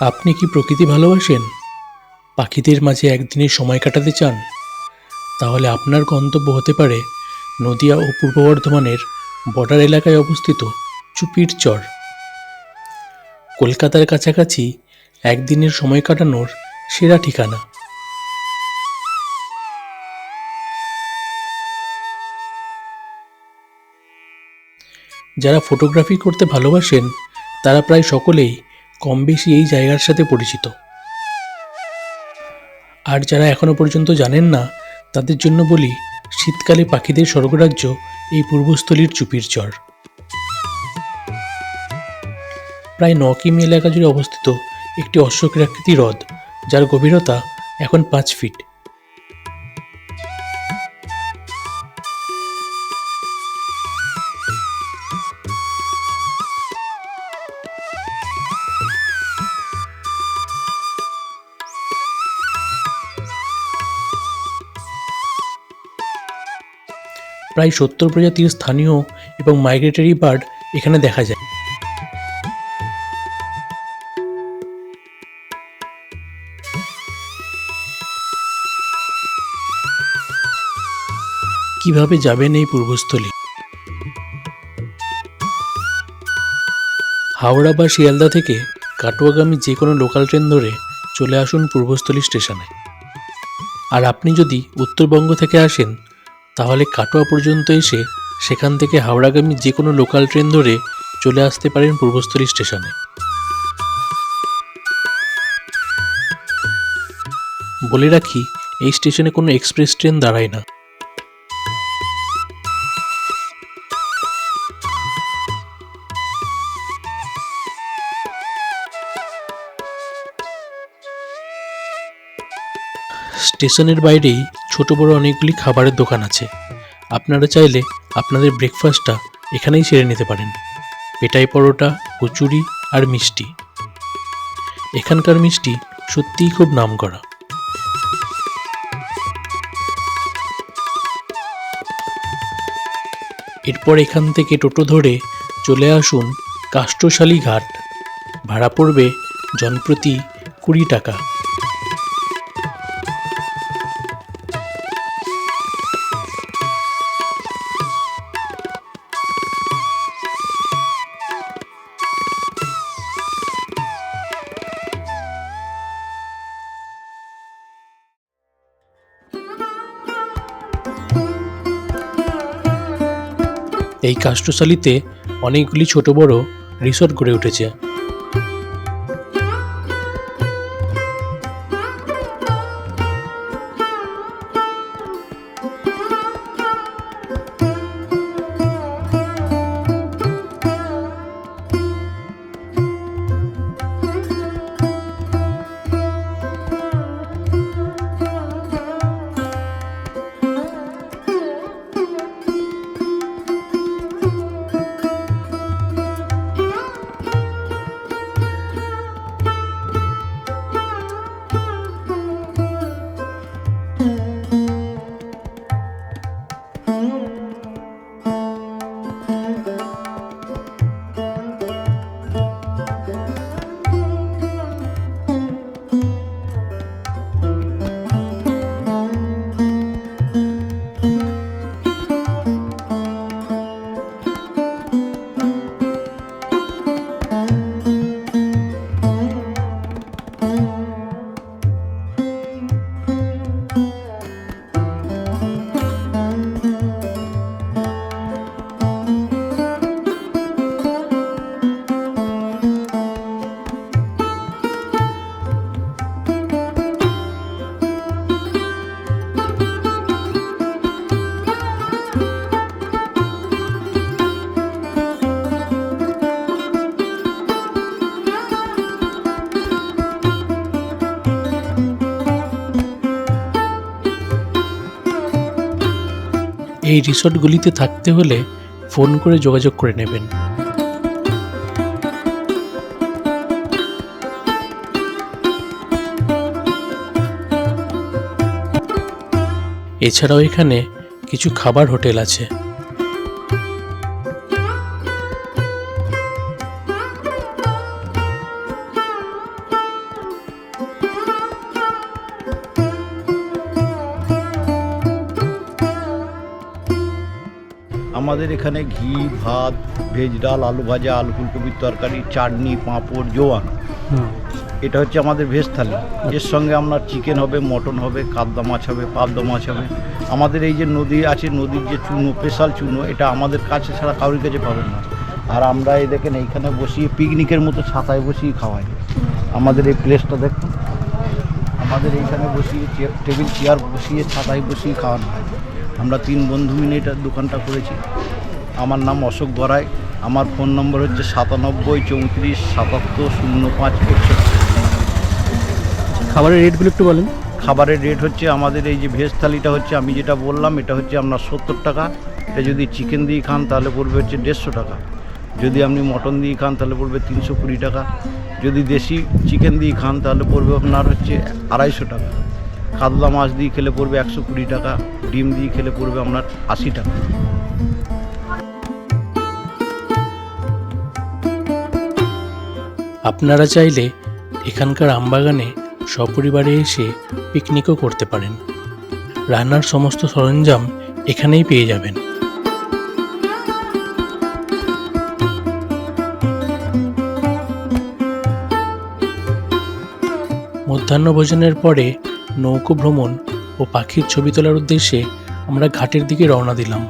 আপনি কি প্রকৃতি ভালোবাসেন? পাখিদের মাঝে একদিনের সময় কাটাতে চান? তাহলে আপনার গন্তব্য হতে পারে নদিয়া ও পূর্ব বর্ধমানের বর্ডার এলাকায় অবস্থিত চুপির চর। কলকাতার কাছাকাছি একদিনের সময় কাটানোর সেরা ঠিকানা। যারা ফটোগ্রাফি করতে ভালোবাসেন, তারা প্রায় সকলেই কম বেশি এই জায়গার সাথে পরিচিত। আর যারা এখনও পর্যন্ত জানেন না, তাদের জন্য বলি, শীতকালে পাখিদের স্বর্গরাজ্য এই পূর্বস্থলীর চুপির চর। প্রায় ন কিমি এলাকা জুড়ে অবস্থিত একটি অশ্বকৃতি হ্রদ, যার গভীরতা এখন পাঁচ ফিট। প্রায় সত্তর প্রজাতির স্থানীয় এবং মাইগ্রেটরি বার্ড এখানে দেখা যায়। কীভাবে যাবেন এই পূর্বস্থলী? হাওড়া বা শিয়ালদা থেকে কাটোয়াগামী যে কোনো লোকাল ট্রেন ধরে চলে আসুন পূর্বস্থলী স্টেশনে। আর আপনি যদি উত্তরবঙ্গ থেকে আসেন তাহলে কাটোয়া পর্যন্ত এসে সেখান থেকে হাওড়াগামী যে কোনো লোকাল ট্রেন ধরে চলে আসতে পারেন পূর্বস্থলী স্টেশনে। বলে রাখি, এই স্টেশনে কোনো এক্সপ্রেস ট্রেন দাঁড়ায় না। স্টেশনের বাইরেই ছোট বড় অনেকগুলি খাবারের দোকান আছে। আপনারা চাইলে আপনাদের ব্রেকফাস্টটা এখানেই সেরে নিতে পারেন। পেটাই পরোটা, কচুরি আর মিষ্টি। এখানকার মিষ্টি সত্যিই খুব নামকরা। এরপর এখান থেকে টোটো ধরে চলে আসুন কাষ্টশালী ঘাট। ভাড়া পড়বে জনপ্রতি কুড়ি টাকা। এই কাষ্ঠশালীতে অনেকগুলি ছোট বড় রিসোর্ট গড়ে উঠেছে। এই রিসর্টগুলিতে থাকতে হলে ফোন করে যোগাযোগ করে নেবেন। এছাড়াও এখানে কিছু খাবার হোটেল আছে। আমাদের এখানে ঘি ভাত ভেজ ডাল আলু ভাজা আলু ফুলকপির তরকারি চাটনি পাঁপড় জোয়ান। এটা হচ্ছে আমাদের ভেজ থালি। এর সঙ্গে আপনার চিকেন হবে মটন হবে কাদ্দা মাছ হবে পাবদা মাছ হবে। আমাদের এই যে নদী আছে নদীর যে চুনো স্পেশাল চুনো এটা আমাদের কাছে ছাড়া কারোর কাছে পাবেন না। আর আমরা এই দেখেন এইখানে বসিয়ে পিকনিকের মতো ছাতায় বসিয়ে খাওয়াই। আমাদের এই প্লেসটা দেখুন। আমাদের এইখানে বসিয়ে টেবিল চেয়ার বসিয়ে ছাতায় বসিয়ে খাওয়ানো হয়। আমরা তিন বন্ধু মিলে এটা দোকানটা করেছি। আমার নাম অশোক গড়াই। আমার ফোন নম্বর হচ্ছে সাতানব্বই চৌত্রিশ সাতাত্তর শূন্য পাঁচ একষট্টি। খাবারের রেটগুলো একটু বলেন। খাবারের রেট হচ্ছে আমাদের এই যে ভেজ থালিটা হচ্ছে আমি যেটা বললাম এটা হচ্ছে আপনার সত্তর টাকা। এটা যদি চিকেন দিয়ে খান তাহলে পড়বে হচ্ছে দেড়শো টাকা। যদি আপনি মটন দিয়ে খান তাহলে পড়বে তিনশো কুড়ি টাকা। যদি দেশি চিকেন দিয়ে খান তাহলে পড়বে আপনার হচ্ছে আড়াইশো টাকা। কাতলা মাছ দিয়ে খেলে পড়বে একশো কুড়ি টাকা। ডিম দিয়ে খেলে পড়বে আপনার আশি টাকা। আপনারা চাইলে এখানকার আমবাগানে সপরিবারে এসে পিকনিকও করতে পারেন। রান্নার সমস্ত সরঞ্জাম এখানেই পেয়ে যাবেন। মধ্যাহ্ন ভোজনের পরে নৌকো ভ্রমণ ও পাখির ছবি তোলার উদ্দেশ্যে আমরা ঘাটের দিকে রওনা দিলাম।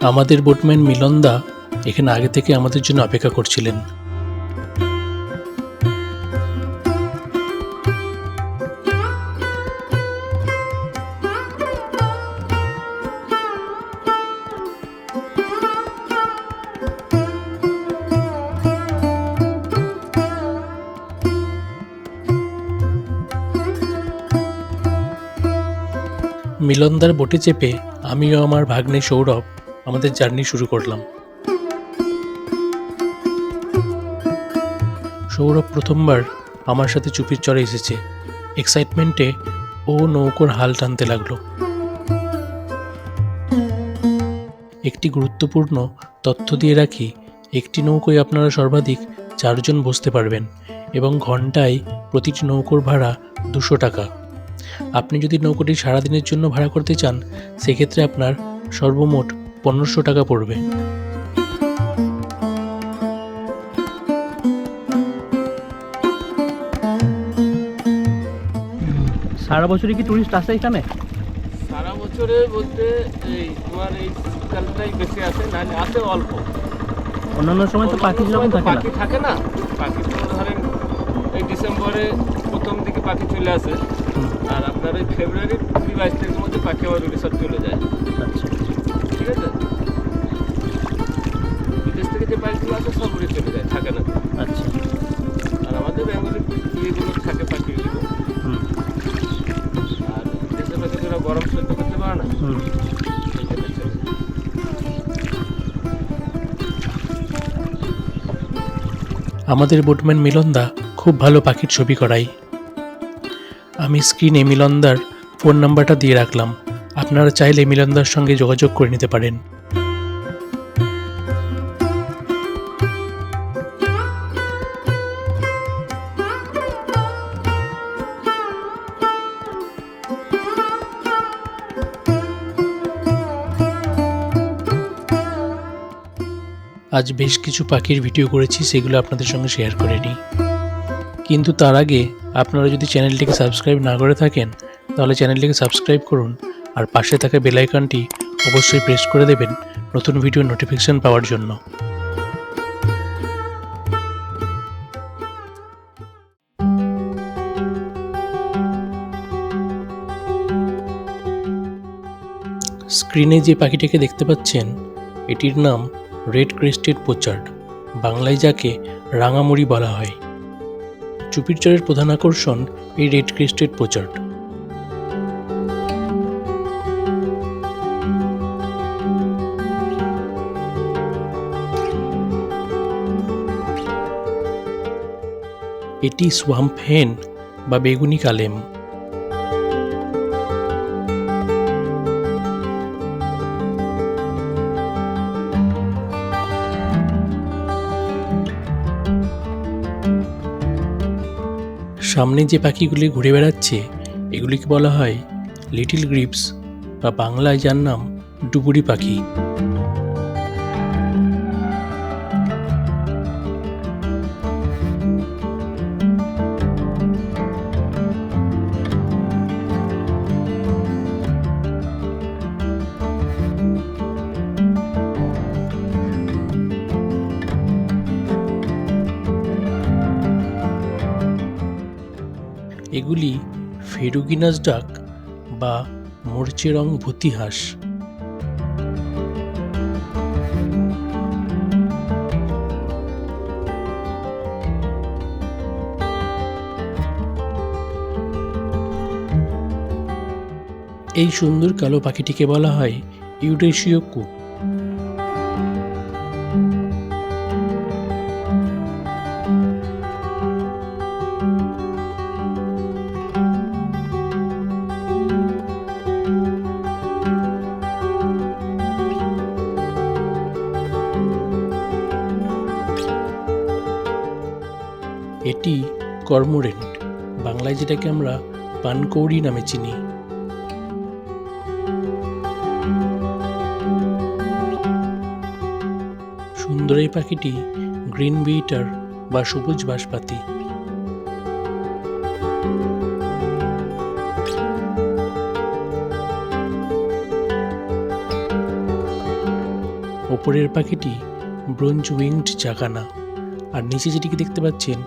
আমাদের বোটম্যান মিলনদা এখানে আগে থেকে আমাদের জন্য অপেক্ষা করছিলেন। মিলনদার বোটে চেপে আমিও আমার ভাগ্নে সৌরভ আমাদের জার্নি শুরু করলাম। সৌরভ প্রথমবার আমার সাথে চুপির চড়ে এসেছে। এক্সাইটমেন্টে ও নৌকোর হাল টানতে লাগল। একটি গুরুত্বপূর্ণ তথ্য দিয়ে রাখি, একটি নৌকোয় আপনারা সর্বাধিক চারজন বসতে পারবেন এবং ঘন্টায় প্রতিটি নৌকোর ভাড়া দুশো টাকা। আপনি যদি নৌকোটি সারাদিনের জন্য ভাড়া করতে চান, সেক্ষেত্রে আপনার সর্বমোট পনেরোশো টাকা পড়বে। সারা বছরই কি টুরিস্ট আসে এখানে? সারা বছরে বলতে এই তোমার এই শীতকালটাই বেশি আসে না আসে অল্প। অন্যান্য সময় তো পাখি যেমন থাকে না। পাখি থাকে না। পাখি তো ধরেন এই ডিসেম্বরে প্রথম দিকে পাখি চলে আসে। আর আপনার এই ফেব্রুয়ারি কুড়ি বাইশ তারিখের মধ্যে পাখি আবার রিসর্ট চলে যায়। আমাদের বোটম্যান মিলনদা খুব ভালো পাখির ছবি করাই আমি স্ক্রিনে মিলনদার ফোন নাম্বারটা দিয়ে রাখলাম। আপনারা চাইলে মিলনদার সঙ্গে যোগাযোগ করে নিতে পারেন। আজ বেশ কিছু পাখির ভিডিও করেছি, সেগুলো আপনাদের সঙ্গে শেয়ার করে নিই। কিন্তু তার আগে আপনারা যদি চ্যানেলটিকে সাবস্ক্রাইব না করে থাকেন, তাহলে চ্যানেলটিকে সাবস্ক্রাইব করুন আর পাশে থাকা বেল আইকনটি অবশ্যই প্রেস করে দেবেন নতুন ভিডিও নোটিফিকেশন পাওয়ার জন্য। স্ক্রিনে যে পাখিটাকে দেখতে পাচ্ছেন, এটির নাম রেড ক্রেস্টেড পোচার্ড, বাংলায় যাকে রাঙামুড়ি বলা হয়। চুপিরচরের প্রধান আকর্ষণ এই রেড ক্রেস্টেড পোচার্ড। এটি সোয়াম্প হেন বা বেগুনি কালেম। সামনে যে পাখিগুলি ঘুরে বেড়াচ্ছে, এগুলিকে বলা হয় লিটিল গ্রিপস বা বাংলায় যার নাম ডুবুরি পাখি। ফেরুগিনাস ডাক বা মোর্চে রং ভূতি হাঁস এই সুন্দর কালো পাখিটিকে বলা হয় ইউরেশীয় কুক কর্মোরেন্ট বাংলায় যেটাকে আমরা পানকৌড়ি নামে চিনি। সুন্দর এই পাখিটি গ্রিন বিটার বা সবুজ বাঁশপাতি। ওপরের পাখিটি ব্রোঞ্জ উইংড চাকানা। আর নিচে যেটিকে দেখতে পাচ্ছেন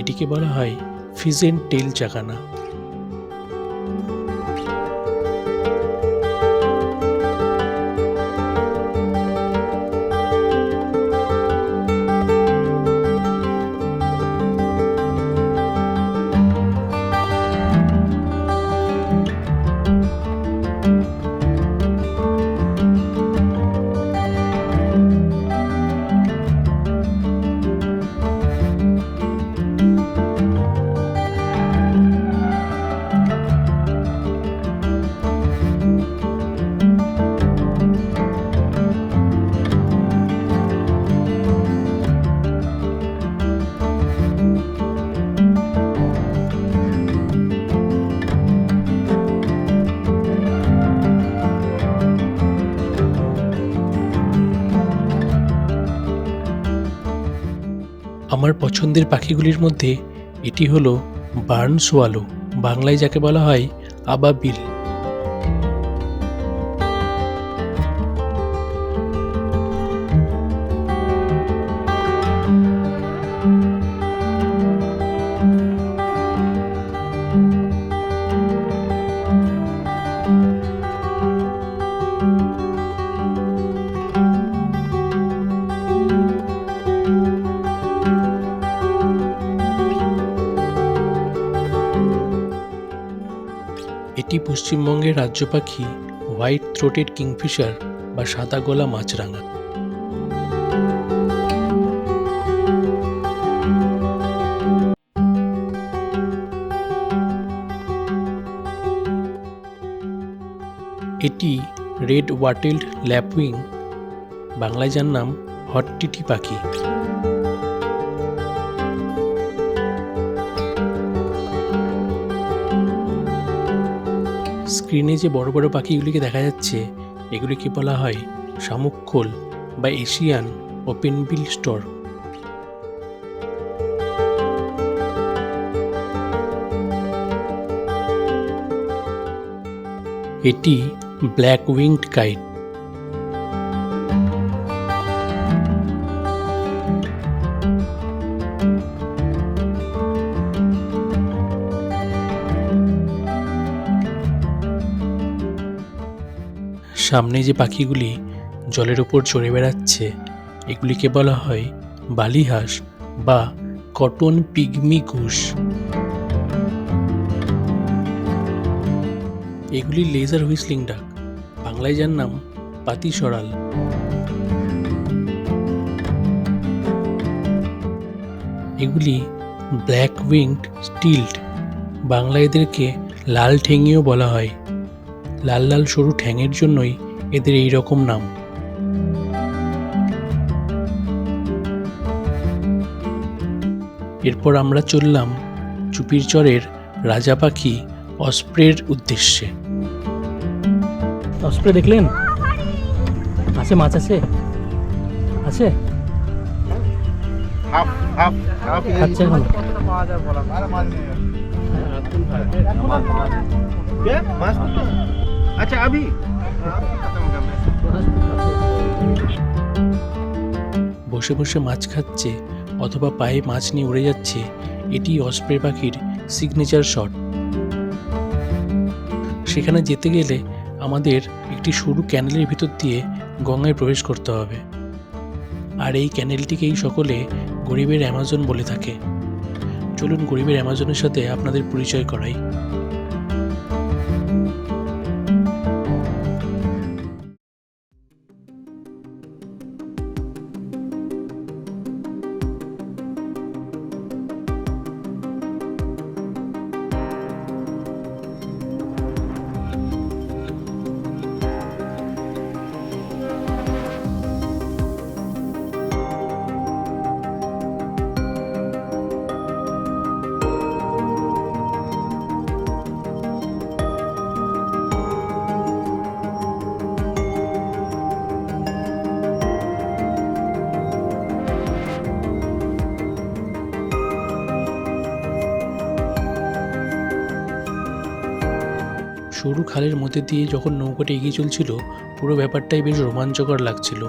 এটিকে বলা হয় ফিজেন টেল চাকানা পছন্দের পাখিগুলির মধ্যে এটি হলো বার্ন সোয়ালো বাংলায় যাকে বলা হয় আবাবিল। পশ্চিমবঙ্গের রাজ্য পাখি হোয়াইট থ্রোটেড কিংফিশার বা সাদা গলা মাছরাঙা। এটি রেড ওয়াটেলড ল্যাপউইং বাংলায় যার নাম হটটিটি পাখি। স্ক্রিনে যে বড় বড় পাখিগুলিকে দেখা যাচ্ছে, এগুলিকে বলা হয় শামুকখোল বা এশিয়ান ওপেন বিল স্টোর। এটি ব্ল্যাক উইংড কাইট। সামনে যে পাখিগুলি জলের ওপর চড়ে বেড়াচ্ছে, এগুলিকে বলা হয় বালিহাঁস বা কটন পিগমি ঘুষ। এগুলি লেজার হুইসলিং ডাক, বাংলায় যার নাম পাতি সরাল। এগুলি ব্ল্যাক উইংড স্টিল্ড বাংলা এদেরকে লাল ঠেঙিও বলা হয়। লাল লাল সরু ঠ্যাঙের জন্যই এদের এই রকম নাম। এরপর আমরা চললাম চুপির চরের রাজা পাখি অস্প্রের উদ্দেশ্যে। অস্প্রে দেখলেন? আছে মাছ আছে? আছে? খাচ্ছে এখন। আচ্ছা আবি বসে বসে মাছ খাচ্ছে অথবা পায়ে মাছ নিয়ে উড়ে যাচ্ছে, এটি অস্প্রে পাখির সিগনেচার শট সেখানে যেতে গেলে আমাদের একটি সরু ক্যানেলের ভিতর দিয়ে গঙ্গায় প্রবেশ করতে হবে। আর এই ক্যানেলটিকেই সকলে গরিবের অ্যামাজন বলে থাকে। চলুন গরিবের অ্যামাজনের সাথে আপনাদের পরিচয় করাই। সরু খালের মধ্যে দিয়ে যখন নৌকাটা এগিয়ে চলছিল পুরো ব্যাপারটাই বেশ রোমাঞ্চকর লাগছিল।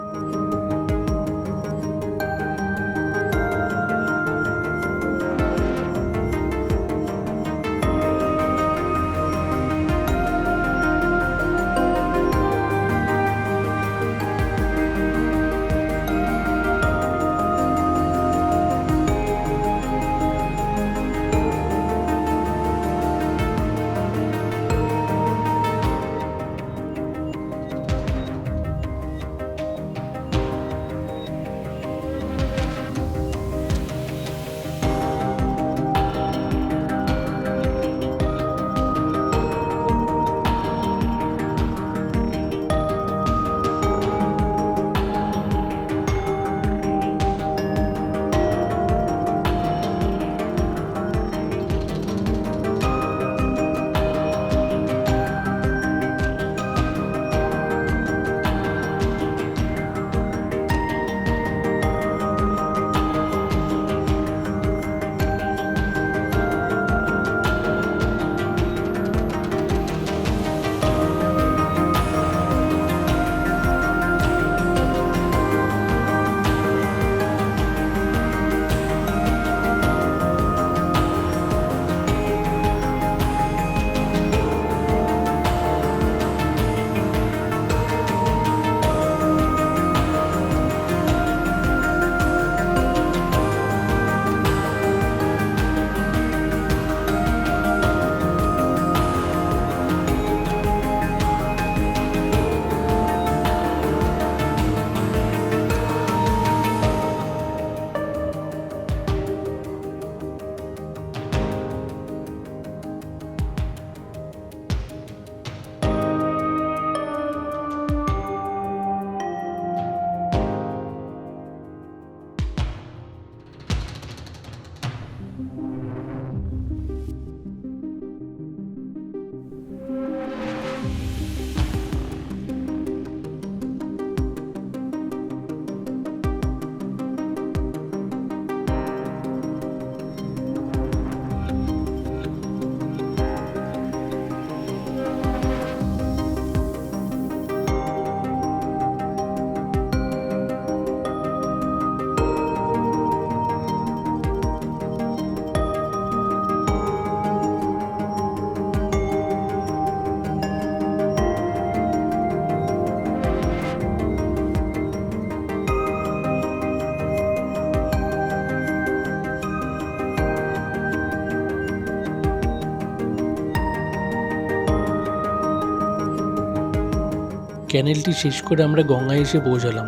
ক্যানেলটি শেষ করে আমরা গঙ্গায় এসে পৌঁছালাম।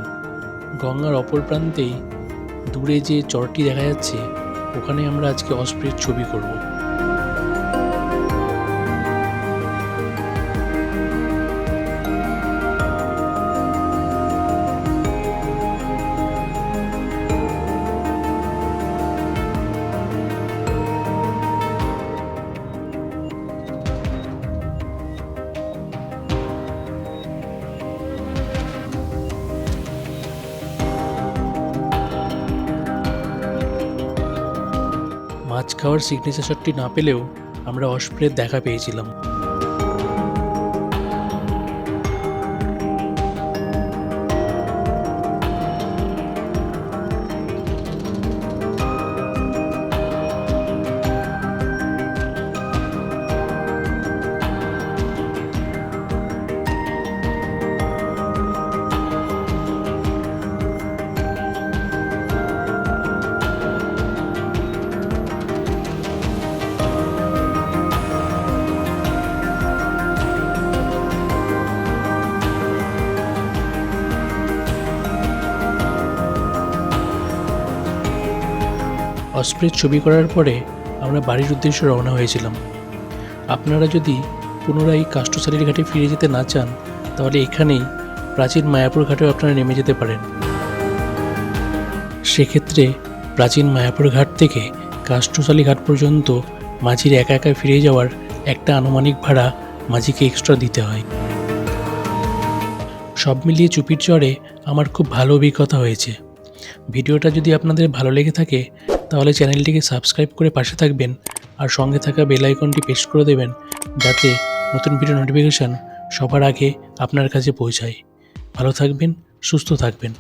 গঙ্গার অপর প্রান্তেই দূরে যে চরটি দেখা যাচ্ছে, ওখানে আমরা আজকে অস্প্রের ছবি করব। মাছ খাওয়ার সিগনেচার শটটি না পেলেও আমরা অস্প্রের দেখা পেয়েছিলাম। অস্প্রের ছবি করার পরে আমরা বাড়ির উদ্দেশ্যে রওনা হয়েছিলাম। আপনারা যদি পুনরায় কাষ্টসালির ঘাটে ফিরে যেতে না চান, তাহলে এখানেই প্রাচীন মায়াপুর ঘাটেও আপনারা নেমে যেতে পারেন। সেক্ষেত্রে প্রাচীন মায়াপুর ঘাট থেকে কাষ্টসালি ঘাট পর্যন্ত মাঝির একা একা ফিরে যাওয়ার একটা আনুমানিক ভাড়া মাঝিকে এক্সট্রা দিতে হয়। সব মিলিয়ে চুপির চড়ে আমার খুব ভালো অভিজ্ঞতা হয়েছে। ভিডিওটা যদি আপনাদের ভালো লেগে থাকে তাহলে চ্যানেলটিকে সাবস্ক্রাইব করে পাশে থাকবেন আর সঙ্গে থাকা বেল আইকনটি প্রেস করে দেবেন যাতে নতুন ভিডিও নোটিফিকেশান সবার আগে আপনার কাছে পৌঁছায়। ভালো থাকবেন, সুস্থ থাকবেন।